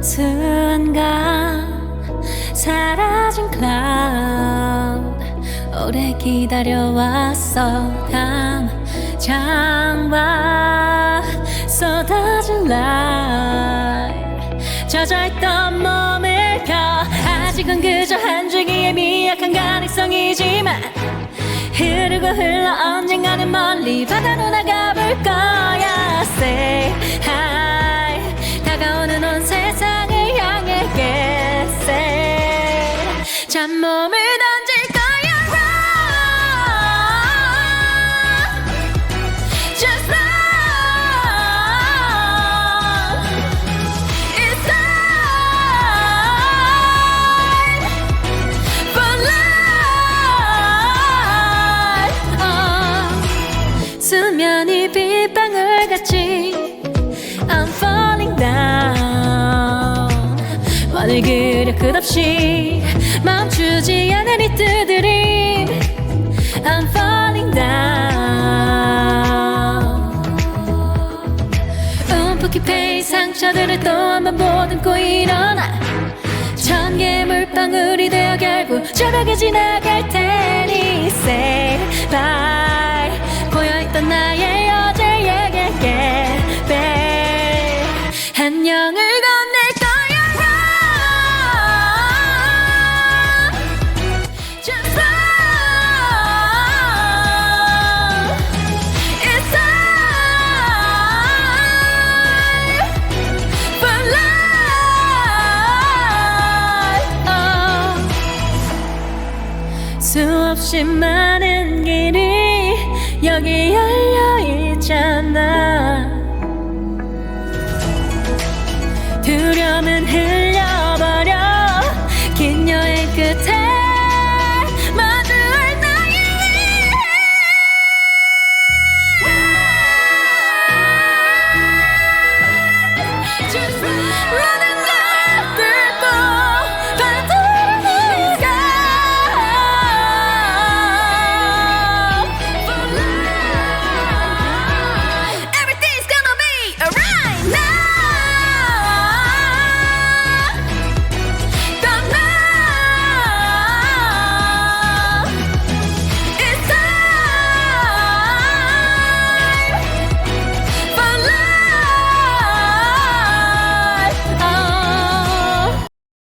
순간 사라진 cloud. 오래 기다려왔어. 담장봐. 쏟아진 light. 젖어있던 몸을 펴. 아직은 그저 한 줄기의 미약한 가능성이지만 흐르고 흘러 언젠가는 멀리 바다로 나가볼 거 잡몸을 던질 거야 어, 수면이 빗방울 같이 I'm falling down wan을 그려 끝없이 멈추지 않은 이 뜨드림 I'm falling down. 움푹 깊은 상처들을 또 한 번 보듬고 일어나. 천 개의 물방울이 되어 결국 저벽에 지나갈 테니. Say bye 보여있던 나의 수없이 많은 길이 여기 열려 있잖아. 두려움은 흘려버려 긴 여행 끝에 아! Just run